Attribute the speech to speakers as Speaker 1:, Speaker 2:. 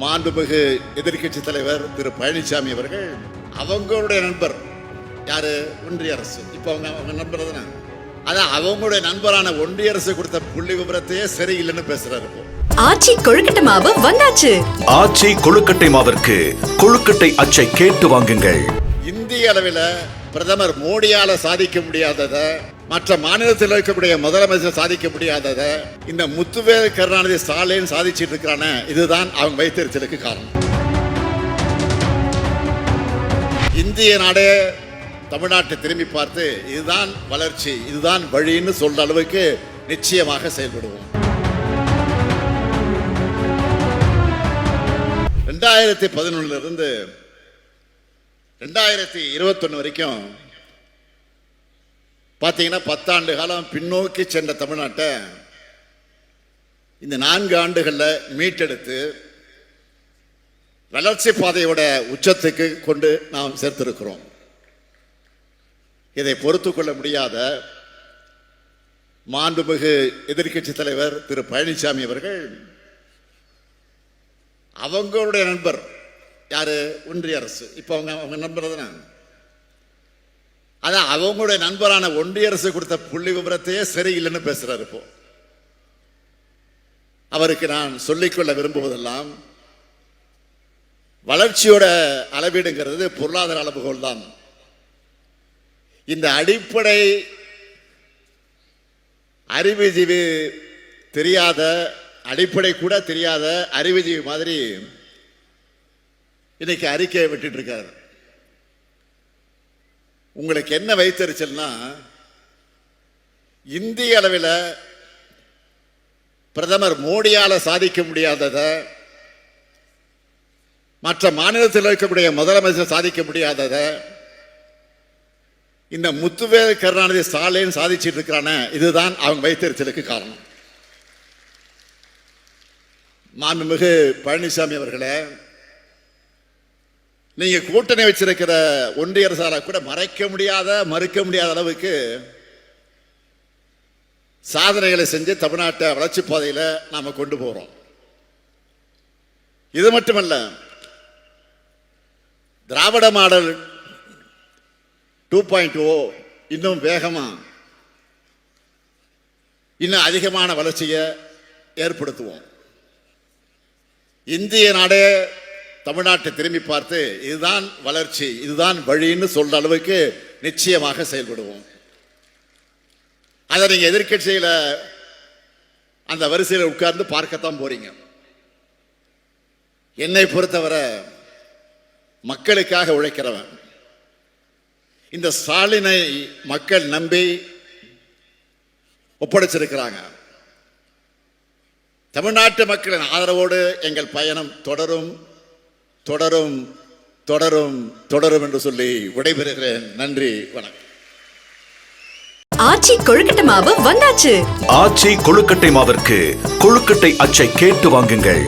Speaker 1: மாண்புமிகு எதிர்க்கட்சி தலைவர் திரு பழனிசாமி அவர்கள் அவங்களுடைய நண்பர். யாரு? ஒன்றிய அரசு. இப்போ அவங்க அவங்க நண்பர் தானே? அதான் அவங்களுடைய நண்பரான ஒன்றிய அரசு கொடுத்த புள்ளி விவரத்தையே சரியில்லைன்னு பேசுறாரு இப்போ.
Speaker 2: ஆச்சி கொழுக்கட்டை மாவு வந்தாச்சு.
Speaker 3: ஆச்சி கொழுக்கட்டை மாவிற்கு கொழுக்கட்டை அச்சை கேட்டு வாங்குங்கள்.
Speaker 1: இந்திய அளவில் பிரதமர் மோடியால சாதிக்க முடியாததை மற்ற மாநிலத்தில் இருக்கக்கூடிய முதலமைச்சர் சாதிக்க முடியாததை இந்த முத்துவேல் கருணாநிதி ஸ்டாலின் சாதிச்சிட்டு இருக்கிறான இதுதான் அவங்க வைத்தறிச்சலுக்கு காரணம். இந்திய நாடே தமிழ்நாட்டை திரும்பி பார்த்து இதுதான் வளர்ச்சி இதுதான் வழின்னு சொல்ற அளவுக்கு நிச்சயமாக செயல்படுவோம். ரெண்டாயிரத்தி பதினொன்னுல இருந்து ரெண்டாயிரத்தி இருபத்தொன்னு வரைக்கும் பார்த்தீங்கன்னா பத்தாண்டு காலம் பின்னோக்கி சென்ற தமிழ்நாட்டை இந்த நான்கு ஆண்டுகளில் மீட்டெடுத்து வளர்ச்சி பாதையோட உச்சத்துக்கு கொண்டு நாம் சேர்த்திருக்கிறோம். இதை பொறுத்து கொள்ள முடியாத மாண்புமிகு எதிர்க்கட்சி தலைவர் திரு பழனிசாமி அவர்கள் அவங்களுடைய நண்பர் யாரு? ஒன்றிய அரசு. இப்போ அவங்க அவங்க நண்பர் தானே அதான் அவங்களுடைய நண்பரான ஒன்றிய அரசு கொடுத்த புள்ளி விவரத்தையே சரியில்லைன்னு பேசுறாரு இப்போ. அவருக்கு நான் சொல்லிக்கொள்ள விரும்புவதெல்லாம் வளர்ச்சியோட அளவீடுங்கிறது பொருளாதார அளவுகோல் தான் இந்த அடிப்படை அறிவுஜீவி தெரியாத அடிப்படை கூட தெரியாத அறிவுஜீவி மாதிரி இன்னைக்கு அறிக்கையை விட்டுட்டு இருக்காரு. உங்களுக்கு என்ன வைத்தறிச்சல்னா இந்திய அளவில் பிரதமர் மோடியால் சாதிக்க முடியாததை மற்ற மாநிலத்தில் இருக்கக்கூடிய முதலமைச்சர் சாதிக்க முடியாததை இந்த முத்துவேல் கருணாநிதி ஸ்டாலின் சாதிச்சிட்டு இருக்கிறான இதுதான் அவங்க வைத்தறிச்சலுக்கு காரணம். மாண்புமிகு பழனிசாமி அவர்களே நீங்கள் கூட்டணி வச்சிருக்கிற ஒன்றிய அரசால கூட மறைக்க முடியாத மறுக்க முடியாத அளவுக்கு சாதனைகளை செஞ்சு தமிழ்நாட்டை வளர்ச்சி பாதையில் நாம் கொண்டு போகிறோம் இது மட்டுமல்ல Dravida model two point O இன்னும் வேகமாக இன்னும் அதிகமான வளர்ச்சியை ஏற்படுத்துவோம். இந்திய நாடே தமிழ்நாட்டை திரும்பி பார்த்து இதுதான் வளர்ச்சி இதுதான் வழின்னு சொல்ற அளவுக்கு நிச்சயமாக செயல்படுவோம். அதை நீங்க எதிர்க்கட்சியில அந்த வரிசையில் உட்கார்ந்து பார்க்கத்தான் போறீங்க. என்னை பொறுத்தவரை மக்களுக்காக உழைக்கிறவன். இந்த ஸ்டாலினை மக்கள் நம்பி ஒப்படைச்சிருக்கிறாங்க. தமிழ்நாட்டு மக்களின் ஆதரவோடு எங்கள் பயணம் தொடரும். தொடரும் தொடரும் தொடரும் என்று சொல்லி விடைபெறுகிறேன். நன்றி வணக்கம்.
Speaker 2: ஆச்சி கொழுக்கட்டை மாவு வந்தாச்சு.
Speaker 3: ஆச்சி கொழுக்கட்டை மாவிற்கு கொழுக்கட்டை அச்சை கேட்டு வாங்குங்கள்.